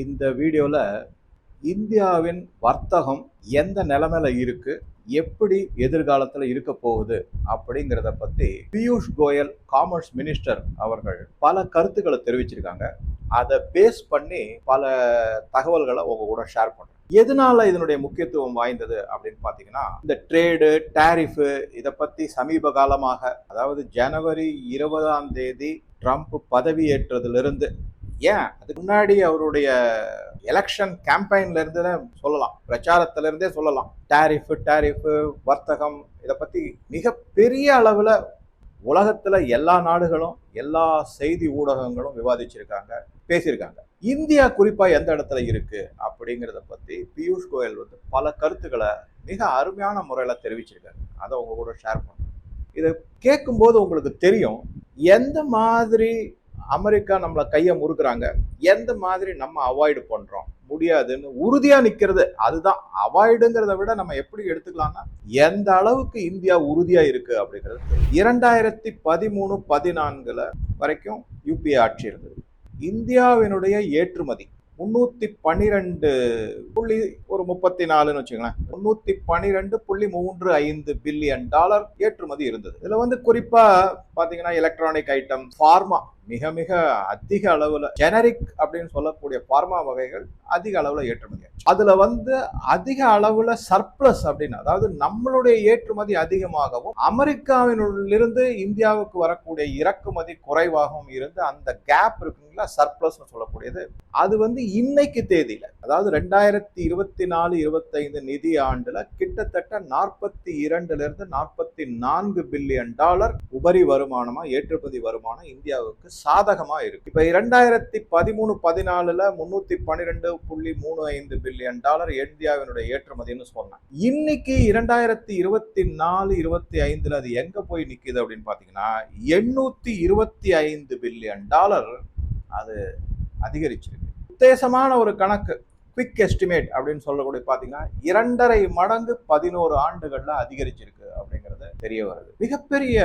இந்த வீடியோவில் இந்தியாவின் வர்த்தகம் எந்த நிலமையில இருக்குது எப்படி எதிர்காலத்தில் இருக்க போகுது? அப்படிங்கிறத பற்றி பியூஷ் கோயல் காமர்ஸ் மினிஸ்டர் அவர்கள் பல கருத்துக்களை தெரிவிச்சிருக்காங்க. அதை பேஸ் பண்ணி பல தகவல்களை உங்க கூட ஷேர் பண்ணுறேன் எதனால இதனுடைய முக்கியத்துவம் வாய்ந்தது அப்படின்னு பார்த்தீங்கன்னா இந்த ட்ரேடு டேரிஃபு இதை பற்றி சமீப காலமாக அதாவது ஜனவரி இருபதாம் தேதி ட்ரம்ப் பதவியேற்றதிலிருந்து ஏன்? அதுக்கு முன்னாடி அவருடைய எலெக்ஷன் கேம்பெயின்ல இருந்து சொல்லலாம். பிரச்சாரத்துல இருந்தே சொல்லலாம். டேரிஃபு டேரிஃபு வர்த்தகம் இதை பத்தி மிக பெரிய அளவுல உலகத்துல எல்லா நாடுகளும் எல்லா செய்தி ஊடகங்களும் விவாதிச்சிருக்காங்க பேசியிருக்காங்க. இந்தியா குறிப்பா எந்த இடத்துல இருக்கு அப்படிங்கிறத பத்தி பியூஷ் கோயல் வந்து பல கருத்துக்களை மிக அருமையான முறையில தெரிவிச்சிருக்காரு. அதை உங்க கூட ஷேர் பண்ணுறேன் இதை கேட்கும்போது உங்களுக்கு தெரியும் எந்த மாதிரி அமெரிக்கா நம்மளை கையை முறுக்குறாங்க. எந்த மாதிரி நம்ம அவாய்டு பண்றோம்? முடியாதுன்னு உறுதியா நிக்கிறது அதுதான். அவாய்டுங்கிறத விட நம்ம எப்படி எடுத்துக்கலாம்னா எந்த அளவுக்கு இந்தியா உறுதியா இருக்கு அப்படிங்கிறது இரண்டாயிரத்தி பதிமூணு பதினான்குல வரைக்கும் யூபிஏ ஆட்சி இருந்தது. இந்தியாவினுடைய ஏற்றுமதி முன்னூத்தி பன்னிரெண்டு புள்ளி ஒரு முப்பத்தி நாலுன்னு வச்சுக்கோங்களேன். முன்னூத்தி பன்னிரெண்டு புள்ளி மூன்று ஐந்து பில்லியன் டாலர் ஏற்றுமதி இருந்தது. இதுல வந்து குறிப்பா பாத்தீங்கன்னா எலக்ட்ரானிக் ஐட்டம் ஃபார்மா மிக மிக அதிக அளவில் ஜெனரிக் அப்படின்னு சொல்லக்கூடிய பார்மா வகைகள் அதிக அளவில் ஏற்றுமதி. அதில் வந்து அதிக அளவில் சர்ப்ளஸ் அப்படின்னு அதாவது நம்மளுடைய ஏற்றுமதி அதிகமாகவும் அமெரிக்காவினுள்ளிருந்து இந்தியாவுக்கு வரக்கூடிய இறக்குமதி குறைவாகவும் இருந்து அந்த கேப் இருக்குங்களா? சர்ப்ளஸ்னு சொல்லக்கூடியது. அது வந்து இன்னைக்கு தேதியில் அதாவது ரெண்டாயிரத்தி இருபத்தி நாலு இருபத்தைந்து நிதி ஆண்டில் கிட்டத்தட்ட நாற்பத்தி இரண்டுலேருந்து நாற்பத்தி நான்கு பில்லியன் டாலர் உபரி வருமானமாக ஏற்றுமதி வருமானம் இந்தியாவுக்கு சாதகமா இருக்கு. இப்ப இரண்டாயிரத்தி பதிமூணு பதினாலுல முன்னூத்தி பன்னிரெண்டு புள்ளி மூணு ஐந்து பில்லியன் டாலர் இந்தியாவினுடைய ஏற்றுமதின்னு சொன்னேன் இன்னைக்கு இரண்டாயிரத்தி இருபத்தி நாலு இருபத்தி ஐந்துல அது எங்க போய் நிக்குது அப்படின்னு பாத்தீங்கன்னா எண்ணூத்தி இருபத்தி ஐந்து பில்லியன் டாலர் அது அதிகரிச்சிருக்கு. உத்தேசமான ஒரு கணக்கு. குவிக் எஸ்டிமேட் அப்படின்னு சொல்லக்கூடிய பார்த்தீங்கன்னா இரண்டரை மடங்கு பதினோரு ஆண்டுகளில் அதிகரிச்சிருக்கு அப்படிங்கிறது தெரிய வருது. மிகப்பெரிய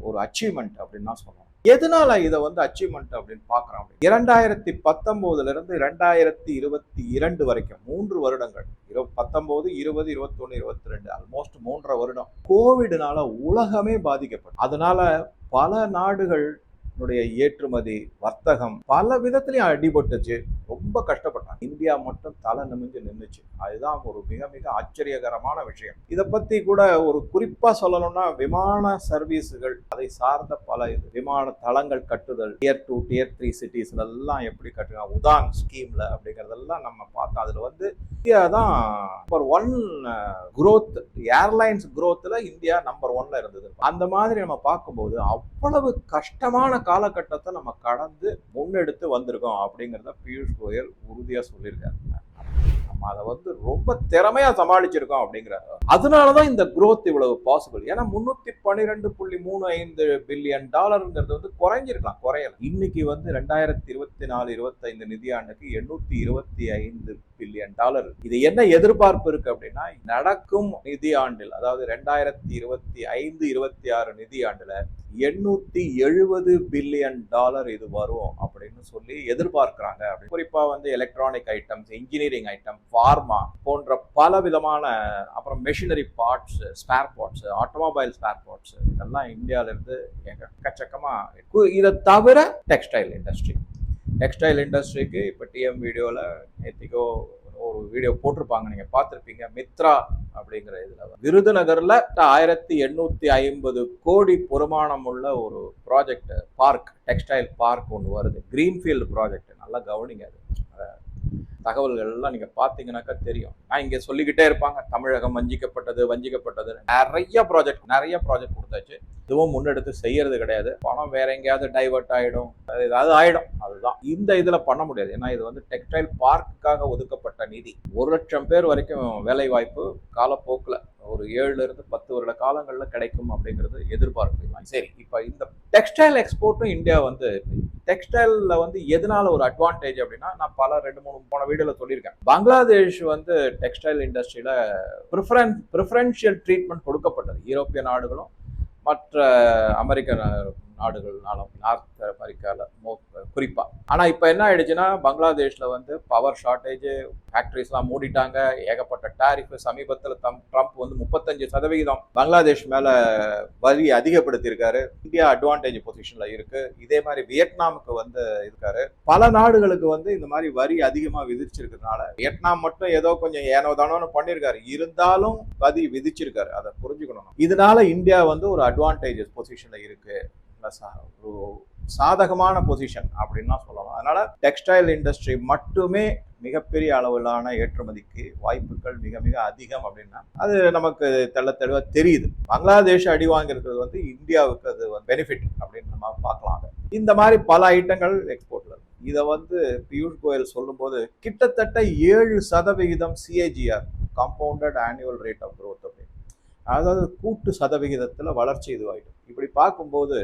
ஒரு அச்சீவ்மெண்ட் அப்படின்னு தான் சொல்லலாம் எதனால இதை வந்து அச்சீவ்மெண்ட் அப்படின்னு பார்க்குறோம் இரண்டாயிரத்தி பத்தொம்போதுல இருந்து ரெண்டாயிரத்தி இருபத்தி இரண்டு வரைக்கும் மூன்று வருடங்கள் இரு பத்தொன்பது இருபது இருபத்தொன்னு இருபத்தி ரெண்டு ஆல்மோஸ்ட் மூன்றரை வருடம் கோவிடுனால உலகமே பாதிக்கப்படும் அதனால பல நாடுகள் ஏற்றுமதி வர்த்தகம் பல விதத்திலையும் அடிபட்டுச்சு. ரொம்ப கஷ்டப்பட்டாங்க. இந்தியா மட்டும் தலை நிமிஞ்சு நின்றுச்சு அதுதான் ஒரு மிக மிக ஆச்சரியகரமான விஷயம். இதை பத்தி கூட ஒரு குறிப்பா சொல்லணும்னா விமான சர்வீஸுகள் அதை சார்ந்த பல இது விமான தளங்கள் கட்டுதல் டியர் டூ டியர் த்ரீ சிட்டிஸ்ல எல்லாம் எப்படி கட்டுறாங்க உதான் ஸ்கீம்ல அப்படிங்கறதெல்லாம் நம்ம பார்த்தோம். அதுல வந்து இந்தியா தான் நம்பர் ஒன் குரோத் ஏர்லைன்ஸ் குரோத்ல இந்தியா நம்பர் ஒன்ல இருந்தது. அந்த மாதிரி நம்ம பார்க்கும்போது அவ்வளவு கஷ்டமான காலகட்டத்தை நம்ம கடந்து முன்னெடுத்து வந்திருக்கோம் அப்படிங்கிறத பியூஷ் கோயல் உறுதியாக சொல்லியிருக்காருங்க நம்ம அதை வந்து ரொம்ப திறமையாக சமாளிச்சிருக்கோம் அப்படிங்கிறாரு அதனாலதான் இந்த குரோத் இவ்வளவு பாசிபிள் ஏன்னா முந்நூற்றி பன்னிரெண்டு புள்ளி மூணு ஐந்து பில்லியன் டாலருங்கிறது வந்து குறைஞ்சிருக்கலாம் குறையல. இன்னைக்கு வந்து ரெண்டாயிரத்தி இருபத்தி நாலு இருபத்தைந்து நிதியாண்டுக்கு எண்ணூற்றி இருபத்தி ஐந்து பில்லியன் டாலர் இது என்ன எதிர்பார்ப்பு இருக்கு அப்படின்னா நடக்கும் நிதியாண்டில் அதாவது ரெண்டாயிரத்தி இருபத்தி ஐந்து இருபத்தி ஆறு நிதியாண்டுல எண்ணூத்தி எழுபது பில்லியன் டாலர் இது வரும் அப்படின்னு சொல்லி எதிர்பார்க்கிறாங்க. குறிப்பா வந்து electronic items engineering item pharma போன்ற பல விதமான அப்புறம் machinery parts spare parts automobile spare parts இதெல்லாம் இந்தியாவிலிருந்து இருந்து எக்கச்சக்கமா இதை தவிர டெக்ஸ்டைல் இண்டஸ்ட்ரி டெக்ஸ்டைல் இண்டஸ்ட்ரிக்கு இப்போ டிஎம் வீடியோவில் நேற்றுக்கோ ஒரு வீடியோ போட்டிருப்பாங்க. நீங்கள் பார்த்துருப்பீங்க. மித்ரா அப்படிங்கிற இதில். விருதுநகரில் ஆயிரத்தி எண்ணூற்றி ஐம்பது கோடி பொறுமானம் உள்ள ஒரு ப்ராஜெக்ட் பார்க் டெக்ஸ்டைல் பார்க் ஒன்று வருது. க்ரீன்ஃபீல்டு ப்ராஜெக்ட் நல்லா கவனிங்க அது. தகவல்கள்லாம் தகவல்கள் எல்லாம் தெரியும். நான் இங்கே சொல்லிக்கிட்டே இருப்பாங்க. தமிழகம் வஞ்சிக்கப்பட்டது வஞ்சிக்கப்பட்டது நிறைய ப்ராஜெக்ட் நிறைய ப்ராஜெக்ட் கொடுத்தாச்சு. இதுவும் முன்னெடுத்து செய்யறது கிடையாது. பணம் வேற எங்கேயாவது டைவர்ட் ஆகிடும் அது ஏதாவது ஆகிடும் அதுதான். இந்த இதில் பண்ண முடியாது. ஏன்னா இது வந்து டெக்ஸ்டைல் பார்க்குக்காக ஒதுக்கப்பட்ட நிதி. ஒரு லட்சம் பேர் வரைக்கும் வேலை வாய்ப்பு காலப்போக்கில். ஒரு ஏழுலேருந்து பத்து வருட காலங்களில் கிடைக்கும் அப்படிங்கிறது எதிர்பார்க்கலாம் சரி இப்போ இந்த டெக்ஸ்டைல் எக்ஸ்போர்ட்டும் இந்தியா வந்து டெக்ஸ்டைலில் வந்து எதனால ஒரு அட்வான்டேஜ் அப்படின்னா நான் பல ரெண்டு மூணு போன வீடியோல சொல்லியிருக்கேன். பங்களாதேஷ் வந்து டெக்ஸ்டைல் இண்டஸ்ட்ரியில் ப்ரிஃபரன்ஸ் ப்ரிஃபரன்ஷியல் ட்ரீட்மெண்ட் கொடுக்கப்பட்டது. யூரோப்பிய நாடுகளும் மற்ற அமெரிக்க நாடுகள்னாலும் நார்த் அமெரிக்காவில் மோ குறிப்பாக ஆனால் இப்போ என்ன ஆயிடுச்சுன்னா பங்களாதேஷ்ல வந்து பவர் ஷார்ட்டேஜு ஃபேக்ட்ரிஸ்லாம் மூடிட்டாங்க. ஏகப்பட்ட டாரிஃப் சமீபத்தில் தம் ட்ரம்ப் வந்து முப்பத்தஞ்சு சதவிகிதம் பங்களாதேஷ் மேலே வரி அதிகப்படுத்தியிருக்காரு. இந்தியா அட்வான்டேஜ் பொசிஷனில் இருக்குது இதே மாதிரி வியட்நாமுக்கு வந்து இருக்காரு. பல நாடுகளுக்கு வந்து இந்த மாதிரி வரி அதிகமாக விதிச்சிருக்கிறதுனால வியட்நாம் மட்டும் ஏதோ கொஞ்சம் ஏனோ தானோன்னு பண்ணியிருக்காரு. இருந்தாலும் வரி விதிச்சிருக்காரு. அதை புரிஞ்சுக்கணும். இதனால இந்தியா வந்து ஒரு அட்வான்டேஜஸ் பொசிஷனில் இருக்குது ஒரு சாதகமான பொசிஷன் அப்படின்னா சொல்லலாம். அதனால டெக்ஸ்டைல் இண்டஸ்ட்ரி மட்டுமே மிகப்பெரிய அளவிலான ஏற்றுமதிக்கு வாய்ப்புகள் மிக மிக அதிகம் அப்படின்னா அது நமக்கு தெள்ள தெளிவாக தெரியுது. பங்களாதேஷ் அடி வாங்கியிருக்கிறது வந்து இந்தியாவுக்கு அது பெனிஃபிட் அப்படின்னு நம்ம பார்க்கலாம். இந்த மாதிரி பல ஐட்டங்கள் எக்ஸ்போர்ட்ல இதை வந்து பியூஷ் கோயல் சொல்லும்போது கிட்டத்தட்ட ஏழு சதவிகிதம் CAGR compounded annual rate of growth அப்படின்னு. அதாவது கூட்டு சதவிகிதத்தில் வளர்ச்சி இதுவாகிடும் இப்படி பார்க்கும்போது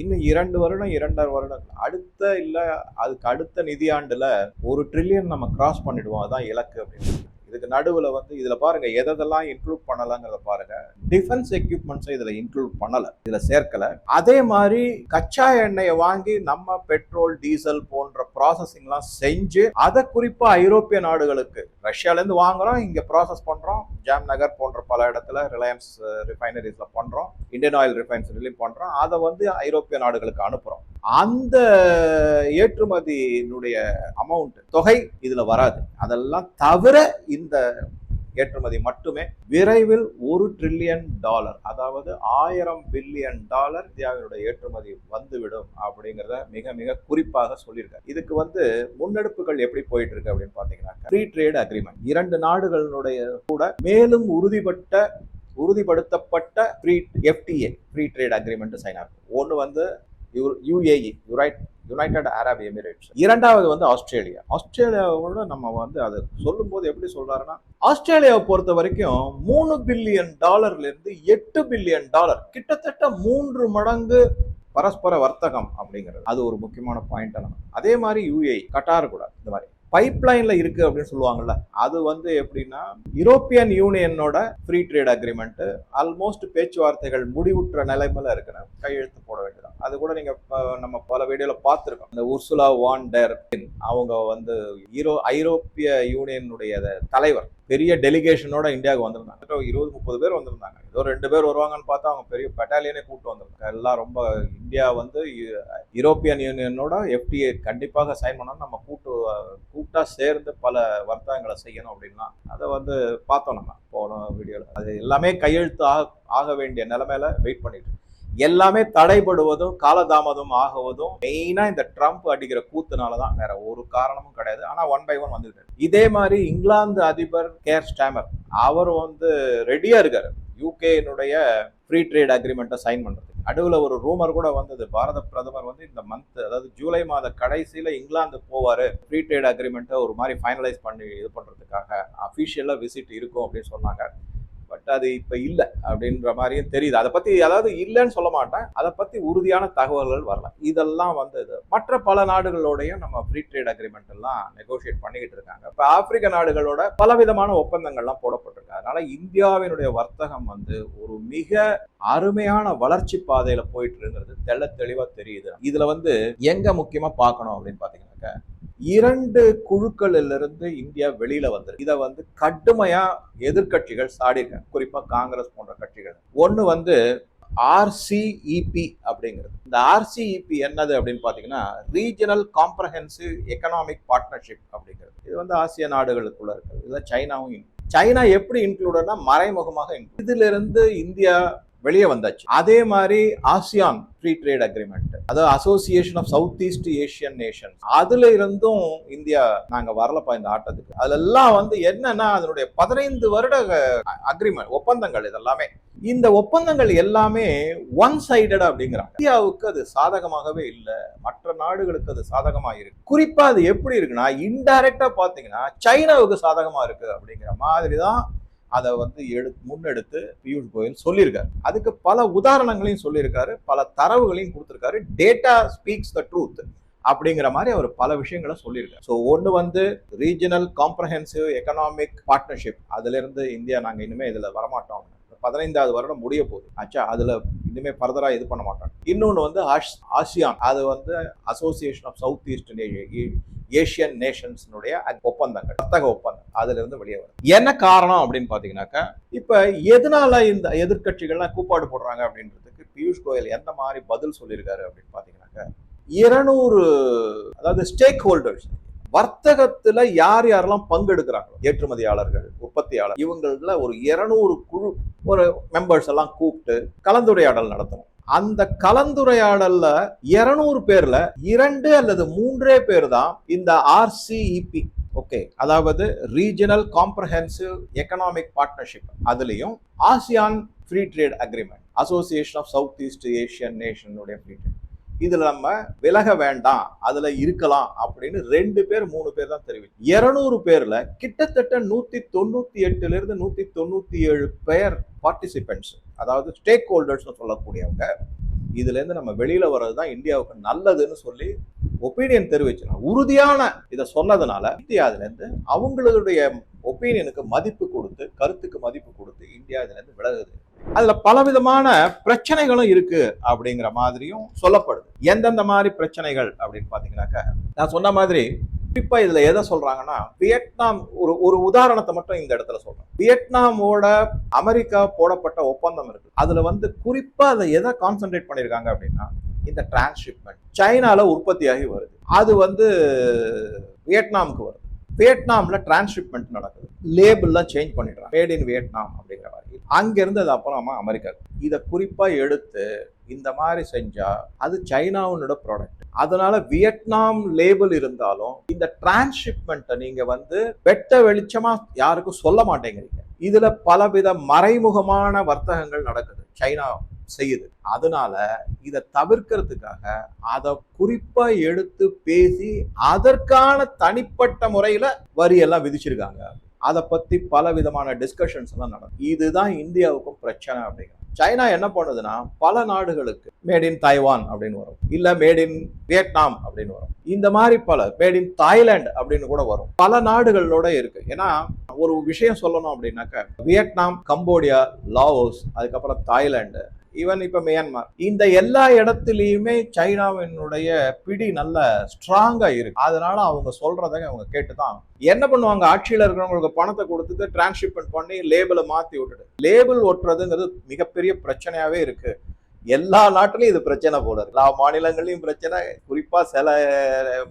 இன்னும் இரண்டு வருடம் இரண்டரை வருடம். அடுத்த இல்லை அதுக்கு அடுத்த நிதியாண்டில் ஒரு ட்ரில்லியன் நம்ம கிராஸ் பண்ணிடுவோம். அதான் இலக்கு அப்படின்னு. இதுக்கு நடுவில் வந்து இதில் பாருங்கள் எதெல்லாம் இன்க்ளூட் பண்ணலாங்கிறத பாருங்க. டிஃபென்ஸ் எக்யூப்மெண்ட்ஸை இதில் இன்க்ளூட் பண்ணலை இதில் சேர்க்கலை. அதே மாதிரி கச்சா எண்ணெயை வாங்கி நம்ம பெட்ரோல் டீசல் போன்ற ப்ராசஸிங்லாம் செஞ்சு அதை குறிப்பாக ஐரோப்பிய நாடுகளுக்கு ரஷ்யாலேருந்து வாங்குகிறோம் வாங்குறோம் ப்ராசஸ் பண்ணுறோம் ஜாம் நகர் போன்ற பல இடத்துல ரிலையன்ஸ் ரிஃபைனரிஸில் பண்ணுறோம் இந்தியன் ஆயில் ரிஃபைனரிலையும் பண்ணுறோம் அதை வந்து ஐரோப்பிய நாடுகளுக்கு அனுப்புகிறோம் அந்த ஏற்றுமதியினுடைய அமௌண்ட் தொகை இதுல வராது. அதெல்லாம் தவிர இந்த ஏற்றுமதி மட்டுமே. விரைவில் ஒரு ட்ரில்லியன் டாலர் அதாவது ஆயிரம் பில்லியன் டாலர் இந்தியாவினுடைய ஏற்றுமதி வந்துவிடும் அப்படிங்கிறத மிக மிக குறிப்பாக சொல்லியிருக்காரு. இதுக்கு வந்து முன்னெடுப்புகள் எப்படி போயிட்டு இருக்கு அப்படின்னு பாத்தீங்கன்னா ஃப்ரீ ட்ரேட் அக்ரிமெண்ட் இரண்டு நாடுகளினுடைய கூட மேலும் உறுதிப்பட்ட உறுதிப்படுத்தப்பட்ட free FTA free trade agreement sign ஆகும் ஒன்று வந்து யுஏஇ யுரைட் யுனைடெட் அரப் எமிரேட்ஸ் இரண்டாவது வந்து ஆஸ்திரேலியா. ஆஸ்திரேலியாவோட நம்ம வந்து அதை சொல்லும்போது எப்படி சொல்றாருன்னா ஆஸ்திரேலியாவை பொறுத்த வரைக்கும் மூணு பில்லியன் டாலர்ல இருந்து எட்டு பில்லியன் டாலர் கிட்டத்தட்ட மூன்று மடங்கு பரஸ்பர வர்த்தகம் அப்படிங்கிறது. அது ஒரு முக்கியமான பாயிண்ட் அதே மாதிரி யுஏஇ கட்டார் கூட இந்த மாதிரி. பைப்லைன்ல இருக்கு அப்படின்னு சொல்லுவாங்கல்ல அது வந்து எப்படின்னா யூரோப்பியன் யூனியனோட ஃப்ரீ ட்ரேட் அக்ரிமெண்ட் ஆல்மோஸ்ட் பேச்சுவார்த்தைகள் முடிவுற்ற நிலைமையில இருக்கிற கையெழுத்து போட வேண்டியதான் அது கூட நீங்க நம்ம பல வீடியோல பார்த்துருக்கோம். இந்த உர்சுலா வான் டெர் அவங்க வந்து ஈரோ ஐரோப்பிய யூனியனுடைய தலைவர். பெரிய டெலிகேஷனோட இந்தியாவுக்கு வந்திருந்தாங்க. இருபது முப்பது பேர் வந்திருந்தாங்க. ஏதோ ரெண்டு பேர் வருவாங்கன்னு பார்த்தா அவங்க பெரிய பெட்டாலியனே கூப்பிட்டு வந்திருந்தாங்க. எல்லாம் ரொம்ப இந்தியா வந்து யு- யூரோப்பியன் யூனியனோட எஃப்டிஏ கண்டிப்பாக சைன் பண்ணணும் நம்ம கூட்டு கூப்பிட்டா சேர்ந்து பல வர்த்தகங்களை செய்யணும் அப்படின்னா அதை வந்து பார்த்தோம் நம்ம போன வீடியோவில் அது எல்லாமே கையெழுத்து ஆக ஆக வேண்டிய நிலைமையில வெயிட் பண்ணிட்டு எல்லாமே தடைபடுவதும் காலதாமதம் ஆகுவதும் மெயினா இந்த ட்ரம்ப் அடிக்கிற கூத்துனால தான் வேற ஒரு காரணமும் கிடையாது. ஆனா ஒன் பை ஒன் வந்துட்டு இதே மாதிரி இங்கிலாந்து அதிபர் கேர் ஸ்டாமர் அவர் வந்து ரெடியா இருக்காரு. யூகேனுடைய ஃப்ரீ ட்ரேட் அக்ரிமெண்ட்டை சைன் பண்றது நடுவில் ஒரு ரூமர் கூட வந்தது. பாரத பிரதமர் வந்து இந்த மந்த் அதாவது ஜூலை மாத கடைசியில் இங்கிலாந்து போவார். ஃப்ரீ ட்ரேட் அக்ரிமெண்ட்டை ஒரு மாதிரி ஃபைனலைஸ் பண்ணி இது பண்ணுறதுக்காக அஃபிஷியலா விசிட் இருக்கும் அப்படின்னு சொன்னாங்க. பட் அது இப்ப இல்ல அப்படின்ற மாதிரியும் தெரியுது. அதை பத்தி அதாவது இல்லைன்னு சொல்ல மாட்டேன். அதை பத்தி உறுதியான தகவல்கள் வரல. இதெல்லாம் வந்தது மற்ற பல நாடுகளோடையும் நம்ம ஃப்ரீ ட்ரேட் அக்ரிமெண்ட் எல்லாம் நெகோஷியேட் பண்ணிக்கிட்டு இருக்காங்க. இப்ப ஆப்பிரிக்க நாடுகளோட பலவிதமான ஒப்பந்தங்கள்லாம் போடப்பட்டிருக்கு. அதனால இந்தியாவினுடைய வர்த்தகம் வந்து ஒரு மிக அருமையான வளர்ச்சி பாதையில போயிட்டு இருக்கிறது தெள்ள தெளிவா தெரியுது. இதுல வந்து எங்க முக்கியமா பார்க்கணும் அப்படின்னு பாத்தீங்கன்னாக்க இரண்டு குழுக்களிலிருந்து இந்தியா வெளியில வந்திருக்கு. இதை வந்து கடுமையா எதிர்க்கட்சிகள் சாடியிருக்காங்க. குறிப்பா காங்கிரஸ் போன்ற கட்சிகள். ஒன்று வந்து ஆர்சிஇபி அப்படிங்கிறது. இந்த ஆர்சிஇபி என்னது அப்படின்னு பார்த்தீங்கன்னா ரீஜனல் காம்ப்ரஹென்சிவ் எக்கனாமிக் பார்ட்னர்ஷிப் அப்படிங்கிறது. இது வந்து ஆசிய நாடுகளுக்குள்ள இருக்குது. இதில் சைனாவும் சைனா எப்படி இன்க்ளூடட்னா மறைமுகமாக include. இதுல இருந்து இந்தியா வெளியே வந்தாச்சு. அதே மாதிரி ஆசியான் ஃப்ரீ ட்ரேட் அக்ரிமெண்ட் அதாவது association of south east Asian nation அதுல இருந்தும் இந்தியா நாங்க வரலப்பா இந்த ஆட்டத்துக்கு. அதெல்லாம் வந்து என்னன்னா அதனுடைய பதினைந்து வருட அக்ரிமெண்ட் ஒப்பந்தங்கள் இதெல்லாமே. இந்த ஒப்பந்தங்கள் எல்லாமே ஒன் சைடட் அப்படிங்கிறாங்க. இந்தியாவுக்கு அது சாதகமாகவே இல்லை. மற்ற நாடுகளுக்கு அது சாதகமா இருக்கு. குறிப்பா அது எப்படி இருக்குன்னா இன்டைரக்டா பாத்தீங்கன்னா சைனாவுக்கு சாதகமா இருக்கு அப்படிங்கிற மாதிரி தான் அதை வந்து எடு முன்னெடுத்து பியூஷ் கோயல் சொல்லியிருக்காரு. அதுக்கு பல உதாரணங்களையும் சொல்லியிருக்காரு பல தரவுகளையும் கொடுத்துருக்காரு. டேட்டா ஸ்பீக்ஸ் த ட்ரூத் அப்படிங்கிற மாதிரி அவர் பல விஷயங்களை சொல்லியிருக்காரு. ஸோ ஒன்று வந்து ரீஜனல் காம்ப்ரஹென்சிவ் எக்கனாமிக் பார்ட்னர்ஷிப் அதுலேருந்து இந்தியா நாங்கள் இன்னுமே இதில் வரமாட்டோம். பதினைந்தாவது வருடம் முடிய போகுது. ஆச்சா அதுல இனிமே ஃபர்தராக இது பண்ண மாட்டாங்க. இன்னொன்னு வந்து ஆஷ் ஆசியான் அது வந்து association of south eastern Asian நேஷன்ஸ்னுடைய ஒப்பந்தங்கள் வர்த்தக ஒப்பந்தம் அதுல இருந்து வெளியே வரும் என்ன காரணம் அப்படின்னு பாத்தீங்கன்னாக்கா இப்ப எதனால இந்த எதிர்க்கட்சிகள்லாம் கூப்பாடு போடுறாங்க அப்படின்றதுக்கு பியூஷ் கோயல் எந்த மாதிரி பதில் சொல்லியிருக்காரு அப்படின்னு பாத்தீங்கன்னாக்கா இருநூறு அதாவது ஸ்டேக் ஹோல்டர்ஸ் வர்த்தகத்துல யார் யாரெல்லாம் பங்கெடுக்கிறாங்க ஏற்றுமதியாளர்கள் உற்பத்தியாளர் இவங்கள ஒரு இருநூறு குழு ஒரு மெம்பர்ஸ் எல்லாம் கூப்பிட்டு கலந்துரையாடல் நடத்தணும். அந்த கலந்துரையாடல்ல இருநூறு பேர்ல இரண்டு அல்லது மூன்றே பேர் தான் இந்த ஆர்சிஇபி ஓகே அதாவது ரீஜனல் காம்ப்ரஹென்சிவ் எக்கனாமிக் பார்ட்னர்ஷிப் அதுலயும் ASEAN free trade agreement association of south east Asian நேஷனுடைய free trade இதுல நம்ம விலக வேண்டாம் அதுல இருக்கலாம் அப்படின்னு ரெண்டு பேர் மூணு பேர் தான் தெரிவிச்சு இருநூறு பேர்ல கிட்டத்தட்ட நூத்தி தொண்ணூத்தி எட்டுல இருந்து நூத்தி தொண்ணூத்தி ஏழு பேர் பார்ட்டிசிபென்ட்ஸ் அதாவது ஸ்டேக் ஹோல்டர்ஸ் சொல்லக்கூடியவங்க. இதுலேருந்து நம்ம வெளியில் வர்றது தான் இந்தியாவுக்கு நல்லதுன்னு சொல்லி ஒப்பீனியன் தெரிவிச்சிருக்காங்க. உறுதியான இதை சொன்னதுனால இந்தியா அதுலேருந்து அவங்களுடைய ஒப்பீனியனுக்கு மதிப்பு கொடுத்து கருத்துக்கு மதிப்பு கொடுத்து இந்தியா இதுலேருந்து விலகுது. அதில் பலவிதமான பிரச்சனைகளும் இருக்கு அப்படிங்கிற மாதிரியும் சொல்லப்படுது. எந்தெந்த மாதிரி பிரச்சனைகள் அப்படின்னு பார்த்தீங்கன்னாக்க நான் சொன்ன மாதிரி குறிப்பா இதுல எதை சொல்றாங்கன்னா வியட்நாம் ஒரு ஒரு உதாரணத்தை மட்டும் இந்த இடத்துல சொல்றேன். வியட்நாமோட அமெரிக்கா போடப்பட்ட ஒப்பந்தம் இருக்கு. அதுல வந்து குறிப்பா அதை எதை கான்சென்ட்ரேட் பண்ணிருக்காங்க அப்படின்னா இந்த டிரான்ஸ்ஷிப்மெண்ட் சைனால உற்பத்தியாகி வருது. அது வந்து வியட்நாமுக்கு வருது. வியட்நாம்ல டிரான்ஸ்ஷிப்மெண்ட் நடக்குது. லேபிள்லாம் சேஞ்ச் பண்ணிடுறாங்க. மேட் இன் வியட்நாம் அப்படிங்கிற மாதிரி. அங்கிருந்து அது அப்புறமா அமெரிக்கா. இதை குறிப்பாக எடுத்து இந்த மாதிரி செஞ்சா அது சைனாவோட ப்ராடக்ட் அதனால வியட்நாம் லேபிள் இருந்தாலும் இந்த டிரான்ஸ்ஷிப்மெண்ட்டை நீங்க வந்து வெட்ட வெளிச்சமா யாருக்கும் சொல்ல மாட்டேங்கிறீங்க. இதுல பலவித மறைமுகமான வர்த்தகங்கள் நடக்குது. சைனா செய்யுது. அதனால இதை தவிர்க்கிறதுக்காக அதை குறிப்பா எடுத்து பேசி அதற்கான தனிப்பட்ட முறையில வரி எல்லாம் விதிச்சிருக்காங்க. அதை பத்தி பல விதமான டிஸ்கஷன்ஸ் எல்லாம் நடக்கும். இதுதான் இந்தியாவுக்கும் பிரச்சனை அப்படிங்கிற சைனா என்ன பண்ணுதுன்னா பல நாடுகளுக்கு மேட் இன் தைவான் அப்படின்னு வரும். இல்ல மேட் இன் வியட்நாம் அப்படின்னு வரும். இந்த மாதிரி பல மேட் இன் தாய்லாந்து அப்படின்னு கூட வரும். பல நாடுகளோட இருக்கு. ஏன்னா ஒரு விஷயம் சொல்லணும் அப்படின்னாக்க வியட்நாம் கம்போடியா லாவோஸ் அதுக்கப்புறம் தாய்லாந்து ஈவன் இப்போ மியான்மர் இந்த எல்லா இடத்துலையுமே சைனாவினுடைய பிடி நல்ல ஸ்ட்ராங்காக இருக்கு. அதனால அவங்க சொல்றதை அவங்க கேட்டு தான் என்ன பண்ணுவாங்க? ஆட்சியில் இருக்கிறவங்களுக்கு பணத்தை கொடுத்துட்டு டிரான்ஸ்ஷிப்மெண்ட் பண்ணி லேபிளை மாற்றி விட்டுட்டு லேபிள் ஒட்டுறதுங்கிறது மிகப்பெரிய பிரச்சனையாகவே இருக்கு. எல்லா நாட்டிலையும் இது பிரச்சனை போல எல்லா மாநிலங்கள்லயும் பிரச்சனை. குறிப்பா சில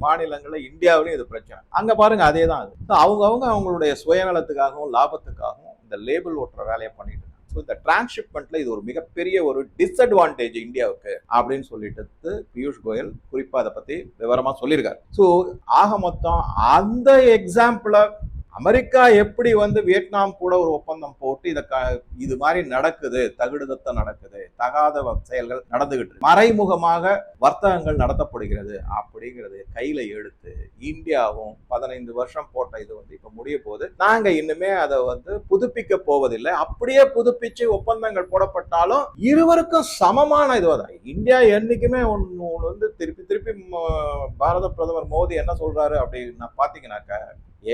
மாநிலங்கள்ல இந்தியாவிலயும் இது பிரச்சனை. அங்க பாருங்க அதே தான் அது. அவங்க அவங்க அவங்களுடைய சுயநலத்துக்காகவும் லாபத்துக்காகவும் இந்த லேபிள் ஓட்டுற வேலையை பண்ணிட்டு ஸோ இந்த டிரான்ஸ்ஷிப்மெண்ட்ல இது ஒரு மிகப்பெரிய ஒரு டிஸ்அட்வான்டேஜ் இந்தியாவுக்கு அப்படின்னு சொல்லிட்டு பியூஷ் கோயல் குறிப்பா அதை பத்தி விவரமா சொல்லியிருக்காரு. ஸோ ஆக மொத்தம் அந்த எக்ஸாம்பிள அமெரிக்கா எப்படி வந்து வியட்நாம் கூட ஒரு ஒப்பந்தம் போட்டு இத க- இது மாதிரி நடக்குது தகுடுதத்தம் நடக்குது தகாத வ- செயல்கள் நடந்துகிட்டு மறைமுகமாக வர்த்தகங்கள் நடத்தப்படுகிறது அப்படிங்கிறது கையில எடுத்து இந்தியாவும் பதினைந்து வருஷம் போட்ட இது வந்து இப்ப முடிய போது நாங்க இன்னுமே அதை வந்து புதுப்பிக்க போவதில்லை. அப்படியே புதுப்பிச்சு ஒப்பந்தங்கள் போடப்பட்டாலும் இருவருக்கும் சமமான இதுவாதான் இந்தியா என்னைக்குமே ஒன்று வந்து திருப்பி திருப்பி பாரத பிரதமர் மோடி என்ன சொல்றாரு அப்படின்னு பாத்தீங்கன்னாக்க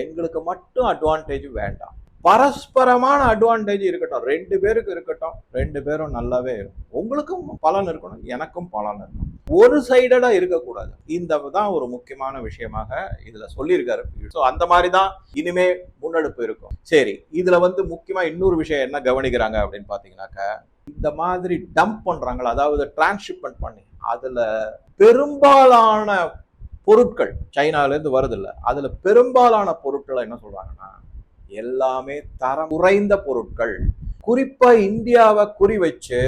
எங்களுக்கு மட்டும் அட்வான்டேஜ் வேண்டாம். பரஸ்பரமான அட்வான்டேஜ் இருக்கட்டும். ரெண்டு பேருக்கு இருக்கட்டும். ரெண்டு பேரும் நல்லாவே இருக்கும். உங்களுக்கும் பலன் இருக்கணும். எனக்கும் பலன் இருக்கணும். ஒரு சைடடா இருக்கக்கூடாது. இந்த தான் ஒரு முக்கியமான விஷயமாக இதுல சொல்லியிருக்காரு. ஸோ அந்த மாதிரி தான் இனிமே முன்னெடுப்பு இருக்கும். சரி இதுல வந்து முக்கியமா இன்னொரு விஷயம் என்ன கவனிக்கிறாங்க அப்படின்னு பாத்தீங்கன்னாக்க இந்த மாதிரி டம்ப் பண்றாங்களா? அதாவது டிரான்ஸ்ஷிப்மெண்ட் பண்ணி. அதுல பெரும்பாலான பொருட்கள் சைனாலேருந்து இருந்து அதில் பெரும்பாலான பொருட்களை என்ன சொல்கிறாங்கன்னா எல்லாமே தரம் குறைந்த பொருட்கள். குறிப்பாக இந்தியாவை குறி வச்சு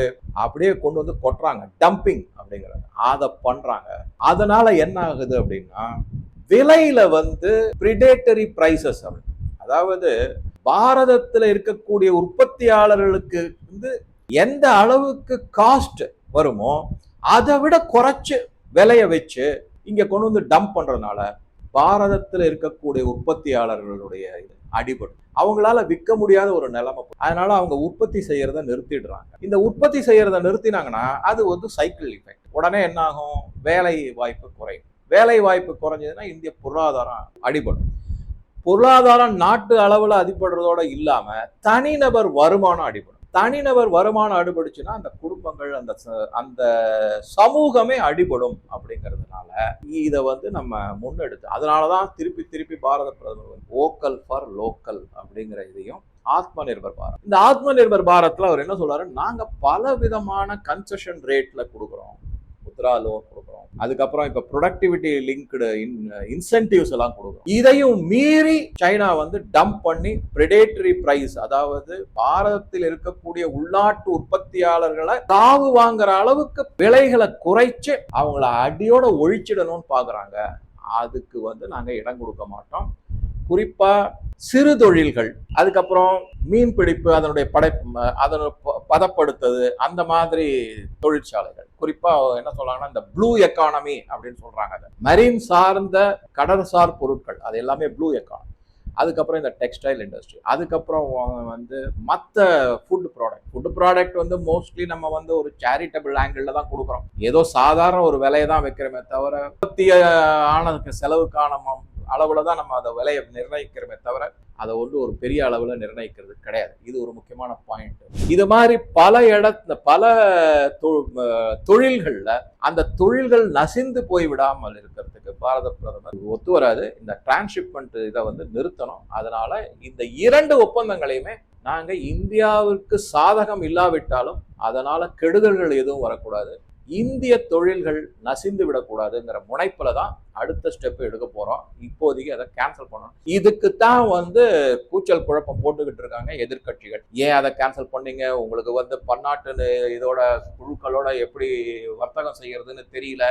அப்படியே கொண்டு வந்து கொட்டுறாங்க. டம்பிங் அப்படிங்கிறது. அதை பண்ணுறாங்க அதனால என்ன ஆகுது அப்படின்னா விலையில வந்து பிரிடேட்டரி பிரைசஸ் அதாவது பாரதத்தில் இருக்கக்கூடிய உற்பத்தியாளர்களுக்கு வந்து எந்த அளவுக்கு காஸ்ட் வருமோ அதை விட குறைச்சு விலையை வச்சு இங்கே கொண்டு வந்து டம்ப் பண்ணுறதுனால பாரதத்தில் இருக்கக்கூடிய உற்பத்தியாளர்களுடைய இது அடிபடும். அவங்களால விற்க முடியாத ஒரு நிலைமை அதனால அவங்க உற்பத்தி செய்யறத நிறுத்திடுறாங்க. இந்த உற்பத்தி செய்யறத நிறுத்தினாங்கன்னா அது வந்து சைக்கிள் இஃபெக்ட் உடனே என்ன ஆகும் வேலை வாய்ப்பு குறையும். வேலை வாய்ப்பு குறைஞ்சதுன்னா இந்திய பொருளாதாரம் அடிபடும். பொருளாதாரம் நாட்டு அளவில் அடிபடுறதோட இல்லாம தனிநபர் வருமானம் அடிபடும். தனிநபர் வருமானம் அடிபடுச்சுன்னா அந்த குடும்பங்கள் அந்த ச- அந்த சமூகமே அடிபடும் அப்படிங்கிறதுனால இதை வந்து நம்ம முன்னெடுத்து அதனாலதான் திருப்பி திருப்பி பாரத பிரதமர் ஓக்கல் ஃபார் லோக்கல் அப்படிங்கிற இதையும் ஆத்ம நிர்பர் பாரத். இந்த ஆத்ம நிர்பர் பாரத்தில் அவர் என்ன சொல்றாரு? நாங்கள் பல விதமான கன்செஷன் ரேட்டில் கொடுக்குறோம். முத்ரா லோன் கொடுக்குறோம். அதுக்கப்புறம் இப்ப ப்ரொடக்டிவிட்டி லிங்க்டு இன்சென்டிவ்ஸ் எல்லாம் கொடுக்குறோம். இதையும் மீறி சைனா வந்து டம்ப் பண்ணி பிரெடேட்டரி பிரைஸ் அதாவது பாரதத்தில் இருக்கக்கூடிய உள்நாட்டு உற்பத்தியாளர்களை காவு வாங்குற அளவுக்கு விலைகளை குறைச்சு அவங்கள அடியோட ஒழிச்சிடணும்னு பாக்குறாங்க. அதுக்கு வந்து நாங்க இடம் கொடுக்க மாட்டோம். குறிப்பாக சிறு தொழில்கள் அதுக்கப்புறம் மீன் பிடிப்பு அதனுடைய படை அதனை ப- அந்த மாதிரி தொழிற்சாலைகள். குறிப்பாக என்ன சொல்றாங்கன்னா இந்த ப்ளூ எக்கானமி அப்படின்னு சொல்றாங்க அதை. மரீன் சார்ந்த கடற்சார் பொருட்கள் அது எல்லாமே ப்ளூ எக்கானமி அதுக்கப்புறம் இந்த டெக்ஸ்டைல் இண்டஸ்ட்ரி அதுக்கப்புறம் வந்து மற்ற ஃபுட் ப்ராடக்ட் ஃபுட் ப்ராடக்ட் வந்து மோஸ்ட்லி நம்ம வந்து ஒரு சேரிட்டபிள் ஆங்கிளில் தான் கொடுக்குறோம். ஏதோ சாதாரண ஒரு விலையை தான் வைக்கிறோமே தவிர உற்பத்தி ஆனதுக்கு செலவுக்கான அளவில் தான் நம்ம அதை விலையை நிர்ணயிக்கிறோமே தவிர அதை வந்து ஒரு பெரிய அளவில் நிர்ணயிக்கிறது கிடையாது. இது ஒரு முக்கியமான பாயிண்ட் இது மாதிரி பல இடத்துல பல தொ- அந்த தொழில்கள் நசிந்து போய் விடாமல் இருக்கிறதுக்கு பாரத பிரதமர் ஒத்து வராது. இந்த டிரான்ஸ்ஷிப்மெண்ட் இதை வந்து நிறுத்தணும். அதனால இந்த இரண்டு ஒப்பந்தங்களையுமே நாங்கள் இந்தியாவிற்கு சாதகம் இல்லாவிட்டாலும் அதனால கெடுதல்கள் எதுவும் வரக்கூடாது. இந்திய தொழில்கள் நசிந்து விடக்கூடாதுங்கிற முனைப்பில் தான் அடுத்த ஸ்டெப் எடுக்க போகிறோம் இப்போதைக்கு அதை கேன்சல் பண்ணணும். இதுக்கு தான் வந்து கூச்சல் குழப்பம் போட்டுக்கிட்டு இருக்காங்க எதிர்க்கட்சிகள். ஏன் அதை கேன்சல் பண்ணீங்க? உங்களுக்கு வந்து பன்னாட்டு இதோட குழுக்களோட எப்படி வர்த்தகம் செய்கிறதுன்னு தெரியல.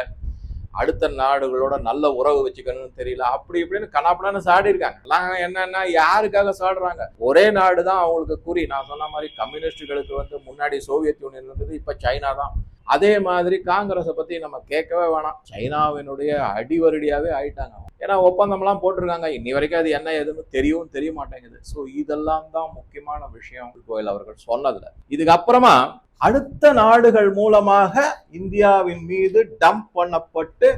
அடுத்த நாடுகளோட நல்ல உறவு வச்சுக்கணும்னு தெரியல. அப்படி இப்படின்னு கனாப்படான்னு சாடி இருக்காங்க என்னன்னா யாருக்காக சாடுறாங்க? ஒரே நாடு தான் அவங்களுக்கு குறி. நான் சொன்ன மாதிரி கம்யூனிஸ்டுகளுக்கு வந்து முன்னாடி சோவியத் யூனியன் இருந்தது இப்போ சைனா தான். அதே மாதிரி காங்கிரஸை பத்தி நம்ம கேட்கவே வேணாம். சைனாவினுடைய அடிவருடியாவே ஆயிட்டாங்க ஏன்னா ஒப்பந்தம்லாம் போட்டிருக்காங்க. இன்னி வரைக்கும் அது என்ன ஏதுன்னு தெரியவும் தெரிய மாட்டேங்குது. ஸோ இதெல்லாம் தான் முக்கியமான விஷயம் கோயில் அவர்கள் சொன்னதுல. இதுக்கப்புறமா அடுத்த நாடுகள் மூலமாக இந்தியாவின் மீது டம்ப் பண்ணப்பட்டு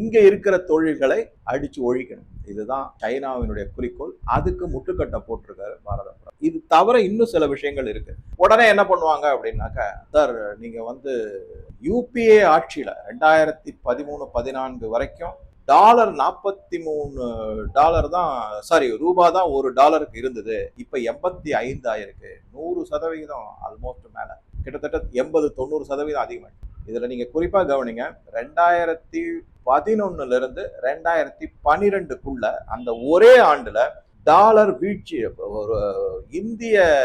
இங்க இருக்கிற தொழில்களை அடிச்சு ஒழிக்கணும். இதுதான் சைனாவினுடைய குறிக்கோள். அதுக்கு முட்டுக்கட்டை போட்டிருக்காரு பாரத இது தவிர இன்னும் சில விஷயங்கள் இருக்கு. உடனே என்ன பண்ணுவாங்க அப்படின்னாக்கா சார் நீங்க வந்து யூபிஏ ஆட்சியில ரெண்டாயிரத்தி பதிமூணு பதினான்கு வரைக்கும் டாலர் நாற்பத்தி மூணு டாலர் தான் சாரி ரூபா தான் ஒரு டாலருக்கு இருந்தது. இப்ப எண்பத்தி ஐந்து ஆயிருக்கு. நூறு சதவிகிதம் ஆல்மோஸ்ட் மேல. கிட்டத்தட்ட எண்பது தொண்ணூறு சதவீதம் அதிகமாயிடுச்சு. இதுல நீங்க குறிப்பா கவனிங்க ரெண்டாயிரத்தி பதினொன்னுல இருந்து ரெண்டாயிரத்தி பனிரெண்டுக்குள்ள அந்த ஒரே ஆண்டுல டாலர் வீழ்ச்சி ஒரு இந்திய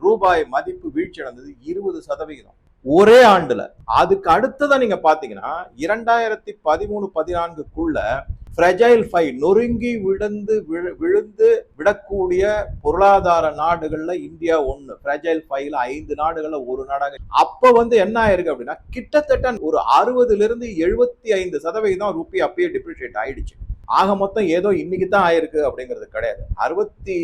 ரூபாய் மதிப்பு வீழ்ச்சி அடைந்தது இருபது சதவிகிதம். ஒரே ஆண்டுல. அதுக்கு அடுத்ததான் நீங்க பாத்தீங்கன்னா இரண்டாயிரத்தி பதிமூணு பதினான்குக்குள்ள ஃப்ரெஜைல் ஃபை நொறுங்கி விழுந்து விழு- விழுந்து விடக்கூடிய பொருளாதார நாடுகள்ல இந்தியா ஒன்று ஃப்ரெஜைல் ஃபைல ஐந்து நாடுகள்ல ஒரு நாடாக. அப்ப வந்து என்ன ஆயிருக்கு அப்படின்னா கிட்டத்தட்ட ஒரு அறுபதுல இருந்து எழுபத்தி ஐந்து சதவீதம் ருப்பி அப்பயே டிப்ரிஷியேட் ஆயிடுச்சு. ஆக மொத்தம் ஏதோ இன்னைக்கு தான் ஆயிருக்கு அப்படிங்கிறது கிடையாது. அறுபத்தி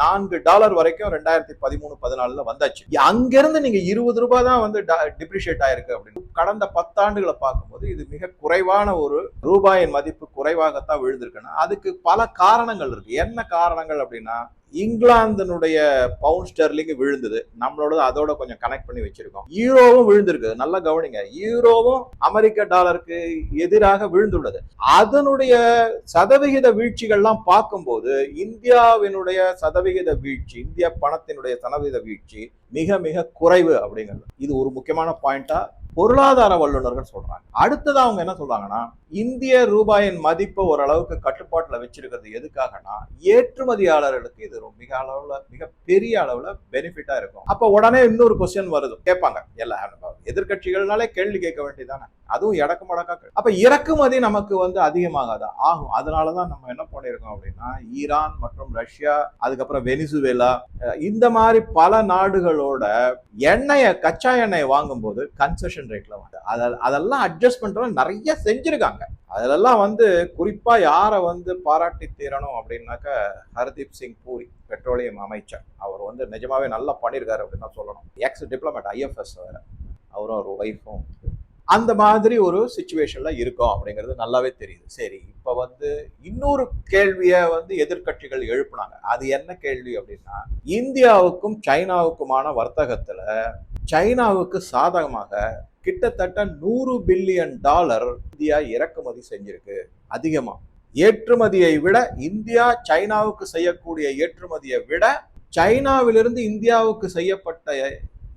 நான்கு டாலர் வரைக்கும் ரெண்டாயிரத்தி பதிமூணு பதினாலுல வந்தாச்சு. அங்கிருந்து நீங்க இருபது ரூபாய் தான் வந்து டிப்ரிஷியேட் ஆயிருக்கு அப்படின்னு. கடந்த பத்தாண்டுகளை பார்க்கும்போது இது மிக குறைவான ஒரு ரூபாயின் மதிப்பு குறைவாகத்தான் விழுந்திருக்குன்னா அதுக்கு பல காரணங்கள் இருக்கு. என்ன காரணங்கள் அப்படின்னா இங்கிலாந்தினுடைய பவுண்ட் ஸ்டெர்லிங் விழுந்தது. நம்மளோட அதோட கொஞ்சம் கனெக்ட் பண்ணி வச்சிருக்கோம். யூரோவும் விழுந்திருக்கு. நல்லா கவனிங்க. யூரோவும் அமெரிக்க டாலருக்கு எதிராக விழுந்துள்ளது. அதனுடைய சதவிகித வீழ்ச்சிகள்லாம் பார்க்கும்போது இந்தியாவினுடைய சதவிகித வீழ்ச்சி இந்திய பணத்தினுடைய சதவிகித வீழ்ச்சி மிக மிக குறைவு அப்படிங்கிறது. இது ஒரு முக்கியமான பாயிண்டா பொருளாதார வல்லுநர்கள் சொல்றாங்க. அடுத்தது அவங்க என்ன சொல்றாங்கன்னா இந்திய ரூபாயின் மதிப்பை ஓரளவுக்கு கட்டுப்பாட்டில் வச்சிருக்கிறது எதுக்காகனா ஏற்றுமதியாளர்களுக்கு இது ரொம்ப மிக அளவுல மிக பெரிய அளவுல பெனிஃபிட்டா இருக்கும். அப்ப உடனே இன்னொரு கொஸ்டின் வருது. கேட்பாங்க. எல்லா எதிர்கட்சிகள்னாலே கேள்வி கேட்க வேண்டியதானே அதுவும் இடக்கு மடக்கா அப்ப இறக்குமதி நமக்கு வந்து அதிகமாகாது? ஆகும். அதனாலதான் நம்ம என்ன பண்ணிருக்கோம் அப்படின்னா ஈரான் மற்றும் ரஷ்யா அதுக்கப்புறம் வெனிசுவேலா இந்த மாதிரி பல நாடுகளோட எண்ணெயை கச்சா எண்ணெயை வாங்கும்போது கன்செஷன் ரேட்ல வந்து. அத- அதெல்லாம் அட்ஜஸ்ட் பண்றவங்க நிறைய செஞ்சிருக்காங்க. அதிலெல்லாம் வந்து குறிப்பா யாரை வந்து பாராட்டி தீரணும் அப்படின்னாக்க ஹர்தீப் சிங் பூரி பெட்ரோலியம் அமைச்சர். அவர் வந்து நிஜமாவே நல்லா பண்ணியிருக்காரு அப்படின்னு தான் சொல்லணும். எக்ஸ் டிப்ளமேட் ஐஎஃப்எஸ் வேற. அவரும் ஒரு ஒய்ஃபும் அந்த மாதிரி ஒரு சுச்சுவேஷன்ல இருக்கோம் அப்படிங்கிறது நல்லாவே தெரியுது. சரி இப்போ வந்து இன்னொரு கேள்வியை வந்து எதிர்க்கட்சிகள் எழுப்புனாங்க. அது என்ன கேள்வி அப்படின்னா இந்தியாவுக்கும் சைனாவுக்குமான வர்த்தகத்துல சைனாவுக்கு சாதகமாக கிட்டத்தட்ட நூறு பில்லியன் டாலர் இந்தியா இறக்குமதி செஞ்சிருக்கு அதிகமா. ஏற்றுமதியை விட இந்தியா சைனாவுக்கு செய்யக்கூடிய ஏற்றுமதியை விட சைனாவிலிருந்து இந்தியாவுக்கு செய்யப்பட்ட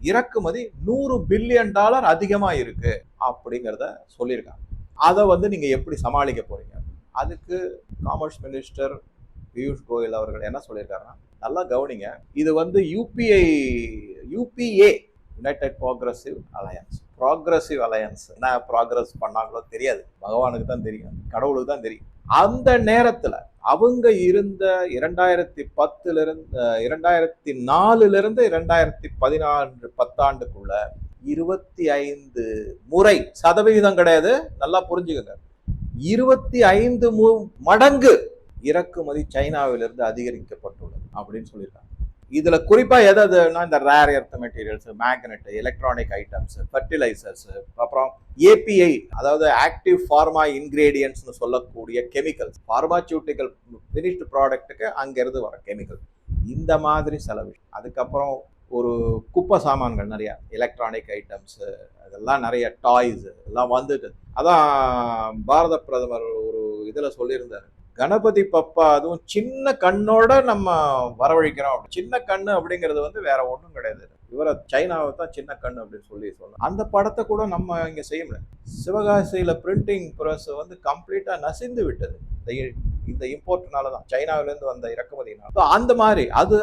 இறக்குமதி நூறு பில்லியன் டாலர் அதிகமா இருக்கு அப்படிங்கிறத சொல்லியிருக்காங்க. அதை வந்து நீங்க எப்படி சமாளிக்க போறீங்க? அதுக்கு காமர்ஸ் மினிஸ்டர் பியூஷ் கோயல் அவர்கள் என்ன சொல்லியிருக்காருன்னா நல்லா கவனிங்க. இது வந்து UPI UPA united progressive alliance progressive alliance என்ன ப்ராக்ரஸ் பண்ணாங்களோ தெரியாது. பகவானுக்கு தான் தெரியும். கடவுளுக்கு தான் தெரியும். அந்த நேரத்தில் அவங்க இருந்த இரண்டாயிரத்தி பத்துலேருந்து இரண்டாயிரத்தி நாலுலேருந்து இரண்டாயிரத்தி பதினான்கு பத்தாண்டுக்குள்ள இருபத்தி ஐந்து முறை சதவிகிதம் கிடையாது. நல்லா புரிஞ்சுக்கோங்க. இருபத்தி ஐந்து மடங்கு இறக்குமதி சைனாவிலிருந்து அதிகரிக்கப்பட்டுள்ளது அப்படின்னு சொல்லியிருக்காங்க. இதில் குறிப்பாக எது எதுனா இந்த rare earth materials magnet electronic items fertilisers அப்புறம் ஏபிஐ அதாவது ஆக்டிவ் ஃபார்மா இன்க்ரீடியன்ட்ஸ்னு சொல்லக்கூடிய கெமிக்கல்ஸ் ஃபார்மாசியூட்டிக்கல் ஃபினிஷ்டு ப்ராடக்ட்டுக்கு அங்கேருந்து வர கெமிக்கல் இந்த மாதிரி செலவு அதுக்கப்புறம் ஒரு குப்பை சாமான்கள் நிறையா எலக்ட்ரானிக் ஐட்டம்ஸு அதெல்லாம் நிறைய டாய்ஸு எல்லாம் வந்துட்டு. அதான் பாரத பிரதமர் ஒரு இதில் சொல்லியிருந்தார். கணபதி பப்பா அதுவும் சின்ன கண்ணோட நம்ம வரவழைக்கிறோம் சின்ன கண்ணு அப்படிங்கிறது வந்து வேற ஒன்றும் கிடையாது. இவரை சைனாவை தான் சின்ன கண்ணு அப்படின்னு சொல்லி சொன்னோம் அந்த படத்தை கூட நம்ம இங்கே செய்ய முடியல. சிவகாசியில் பிரிண்டிங் ப்ரெஸ் வந்து கம்ப்ளீட்டாக நசிந்து விட்டது. இந்த இந்த இம்போர்ட்னால தான் சைனாவிலேருந்து வந்த இறக்குமதினால அந்த மாதிரி அது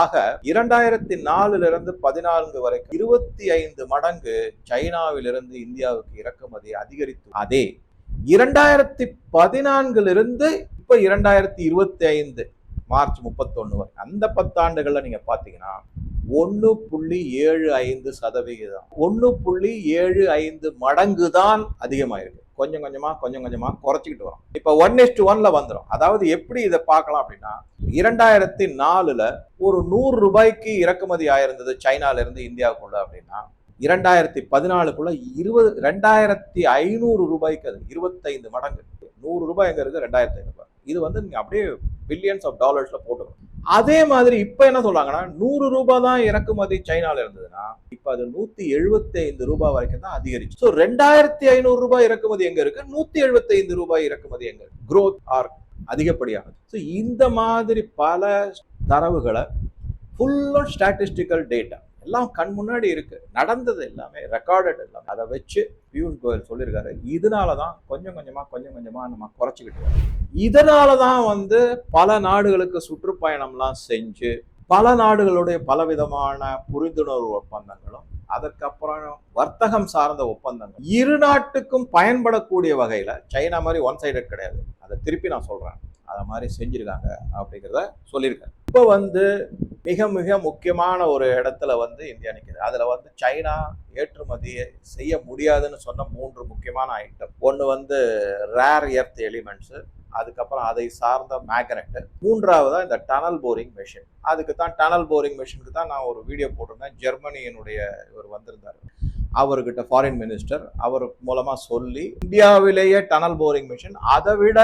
ஆக இரண்டாயிரத்தி நாலுல இருந்து பதினான்கு வரைக்கும் இருபத்தி ஐந்து மடங்கு சைனாவிலிருந்து இந்தியாவுக்கு இறக்குமதி அதிகரித்து அதே இரண்டாயிரத்தி பதினான்கிலிருந்து இப்போ இரண்டாயிரத்தி இருபத்தி ஐந்து மார்ச் முப்பத்தொன்னு வரை அந்த பத்தாண்டுகளில் நீங்கள் பார்த்தீங்கன்னா ஒன்று புள்ளி ஏழு ஐந்து சதவிகிதம் ஒன்று புள்ளி ஏழு ஐந்து மடங்கு தான் அதிகமாயிருக்கு. கொஞ்சம் கொஞ்சமாக கொஞ்சம் கொஞ்சமாக குறைச்சிக்கிட்டு வரும். இப்போ ஒன் இஸ்ட் ஒன்ல வந்துடும் அதாவது எப்படி இதை பார்க்கலாம் அப்படின்னா இரண்டாயிரத்தி நாலுல ஒரு நூறு ரூபாய்க்கு இறக்குமதி ஆயிருந்தது சைனாலேருந்து இந்தியாவுக்குள்ள அப்படின்னா இரண்டாயிரத்தி பதினாலுக்குள்ள இருபது ரெண்டாயிரத்தி ஐநூறு ரூபாய்க்கு அது இருபத்தைந்து மடங்கு. நூறு ரூபாய் எங்க இருக்கு? ரெண்டாயிரத்தி ஐநூறு ரூபாய். இது வந்து நீங்க அப்படியே பில்லியன்ஸ் ஆஃப் டாலர்ஸ்ல போட்டுக்கணும். அதே மாதிரி இப்ப என்ன சொல்றாங்கன்னா நூறு ரூபாய் தான் இறக்குமதி சைனால இருந்ததுன்னா இப்ப அது நூத்தி எழுபத்தி ஐந்து ரூபாய் வரைக்கும் தான் அதிகரிச்சு. ஸோ ரெண்டாயிரத்தி ஐநூறு ரூபாய் இறக்குமதி எங்க இருக்கு? நூத்தி எழுபத்தி ஐந்து ரூபாய் இறக்குமதி எங்க இருக்கு? Growth ஆர் அதிகப்படியாகுது ஸோ இந்த மாதிரி பல தரவுகளை ஃபுல்லும் ஸ்டாட்டிஸ்டிக்கல் டேட்டா எல்லாம் கண் முன்னாடி இருக்கு. நடந்தது எல்லாமே ரெக்கார்டட் எல்லாமே. அதை வச்சு பியூஷ் கோயல் சொல்லியிருக்காரு. இதனால தான் கொஞ்சம் கொஞ்சமாக கொஞ்சம் கொஞ்சமாக நம்ம குறைச்சிக்கிட்டு வரோம். இதனால தான் வந்து பல நாடுகளுக்கு சுற்றுப்பயணம்லாம் செஞ்சு பல நாடுகளுடைய பலவிதமான புரிந்துணர்வு ஒப்பந்தங்களும் அதற்கப்புறம் வர்த்தகம் சார்ந்த ஒப்பந்தங்கள். இரு நாட்டுக்கும் பயன்படக்கூடிய வகையில் சைனா மாதிரி ஒன் சைடட் கிடையாது. அதை திருப்பி நான் சொல்கிறேன் அதை மாதிரி செஞ்சுருக்காங்க அப்படிங்கிறத சொல்லியிருக்காங்க இப்போ வந்து மிக மிக முக்கியமான ஒரு இடத்துல வந்து இந்தியா நிற்கிது அதில் வந்து சைனா ஏற்றுமதியை செய்ய முடியாதுன்னு சொன்ன மூன்று முக்கியமான ஐட்டம் ஒன்று வந்து ரேர் எர்த் எலிமெண்ட்ஸு அதுக்கப்புறம் அதை சார்ந்த மேக்னெட்டு மூன்றாவதா இந்த டனல் போரிங் மிஷின் அதுக்கு தான் டனல் போரிங் மிஷினுக்கு தான் நான் ஒரு வீடியோ போட்டிருந்தேன். ஜெர்மனியினுடைய இவர் வந்திருந்தார். அவர்கிட்ட ஃபாரின் மினிஸ்டர் அவர் மூலமாக சொல்லி இந்தியாவிலேயே டனல் போரிங் மிஷின் அதை விட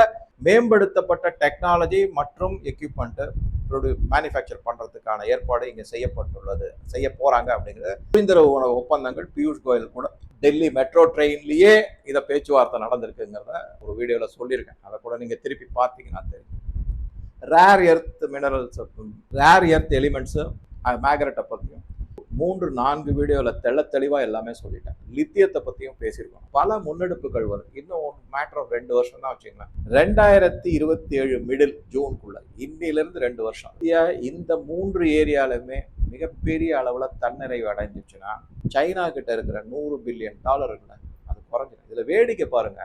மேம்படுத்தப்பட்ட டெக்னாலஜி மற்றும் எக்யூப்மெண்ட்டு ப்ரொடியூ மேனுஃபேக்சர் பண்ணுறதுக்கான ஏற்பாடு இங்கே செய்யப்பட்டுள்ளது. செய்ய போகிறாங்க அப்படிங்கிற புரிந்துணர்வு உணவு ஒப்பந்தங்கள் பியூஷ் கோயல் கூட டெல்லி மெட்ரோ ட்ரெயின்லேயே இதை பேச்சுவார்த்தை நடந்திருக்குங்கிறத ஒரு வீடியோவில் சொல்லியிருக்கேன். அதை கூட நீங்கள் திருப்பி பார்த்தீங்கன்னா தெரியும். Rare earth minerals rare earth elements மேக்னெட்டை பற்றியும் மூன்று நான்கு வீடியோவில் தெள்ள தெளிவாக எல்லாமே சொல்லிட்டேன். லித்தியத்தை பற்றியும் பேசியிருக்கோம். பல முன்னெடுப்புகள் வரும். இன்னும் மேட்டர் ஆஃப் ரெண்டு வருஷம் தான் வச்சுங்களேன் ரெண்டாயிரத்தி இருபத்தி ஏழு மிடில் ஜூனுக்குள்ள இன்னிலிருந்து ரெண்டு வருஷம். இந்தியா இந்த மூன்று ஏரியாலுமே மிகப்பெரிய அளவில் தன்னிறைவு அடைஞ்சிச்சுன்னா சைனா கிட்ட இருக்கிற நூறு பில்லியன் டாலர் அது குறைஞ்சிடும் இதில் வேடிக்கை பாருங்க.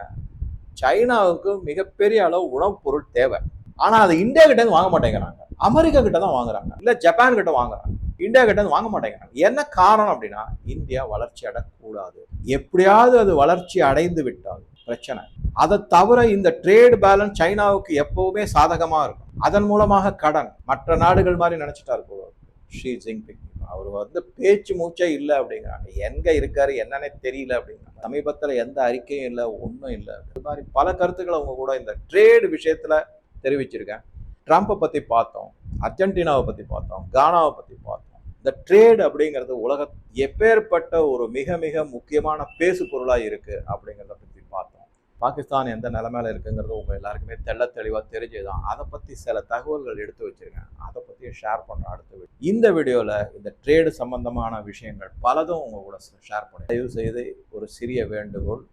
சைனாவுக்கு மிகப்பெரிய அளவு உணவுப் பொருள் தேவை. ஆனால் அது இந்தியா கிட்டேருந்து வாங்க மாட்டேங்கிறாங்க. அமெரிக்கா கிட்ட தான் வாங்குறாங்க. இல்லை ஜப்பான் கிட்ட வாங்குறாங்க. இந்தியா கிட்ட வாங்க மாட்டேங்கிறாங்க என்ன காரணம் அப்படின்னா இந்தியா வளர்ச்சி அடையக்கூடாது. எப்படியாவது அது வளர்ச்சி அடைந்து விட்டால் பிரச்சனை. அதை தவிர இந்த ட்ரேட் பேலன்ஸ் சைனாவுக்கு எப்பவுமே சாதகமா இருக்கும். அதன் மூலமாக கடன். மற்ற நாடுகள் மாதிரி நினைச்சிட்டா இருக்கும் ஷி ஜின்பிங் அவர் வந்து பேச்சு மூச்சே இல்லை அப்படிங்கிறாங்க. எங்க இருக்காரு என்னன்னே தெரியல அப்படிங்கிறாங்க. சமீபத்தில் எந்த அறிக்கையும் இல்லை ஒன்றும் இல்லை. இது மாதிரி பல கருத்துக்களை அவங்க கூட இந்த ட்ரேடு விஷயத்துல தெரிவிச்சிருக்கேன். ட்ரம்ப்பை பத்தி பார்த்தோம். அர்ஜென்டினாவை பற்றி பார்த்தோம் கானாவை பற்றி பார்த்தோம். இந்த ட்ரேட் அப்படிங்கிறது உலக எப்பேற்பட்ட ஒரு மிக மிக முக்கியமான பேசு பொருளாக இருக்குது அப்படிங்கிறத பற்றி பார்த்தோம். பாகிஸ்தான் எந்த நிலைமையில இருக்குங்கிறது உங்கள் எல்லாருக்குமே தெள்ள தெளிவாக தெரிஞ்சுதான் அதை பற்றி சில தகவல்கள் எடுத்து வச்சிருக்கேன். அதை பற்றி ஷேர் பண்ணுறேன் அடுத்த வீடியோ இந்த வீடியோவில் இந்த ட்ரேடு சம்பந்தமான விஷயங்கள் பலதும் உங்கள் கூட ஷேர் பண்ணேன் தயவு செய்து ஒரு சிறிய வேண்டுகோள்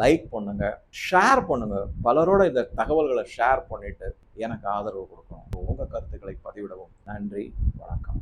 லைக் பண்ணுங்க ஷேர் பண்ணுங்க. பலரோட இந்த தகவல்களை ஷேர் பண்ணிட்டு எனக்கு ஆதரவு கொடுக்கணும். உங்கள் கருத்துக்களை பதிவிடவும். நன்றி வணக்கம்.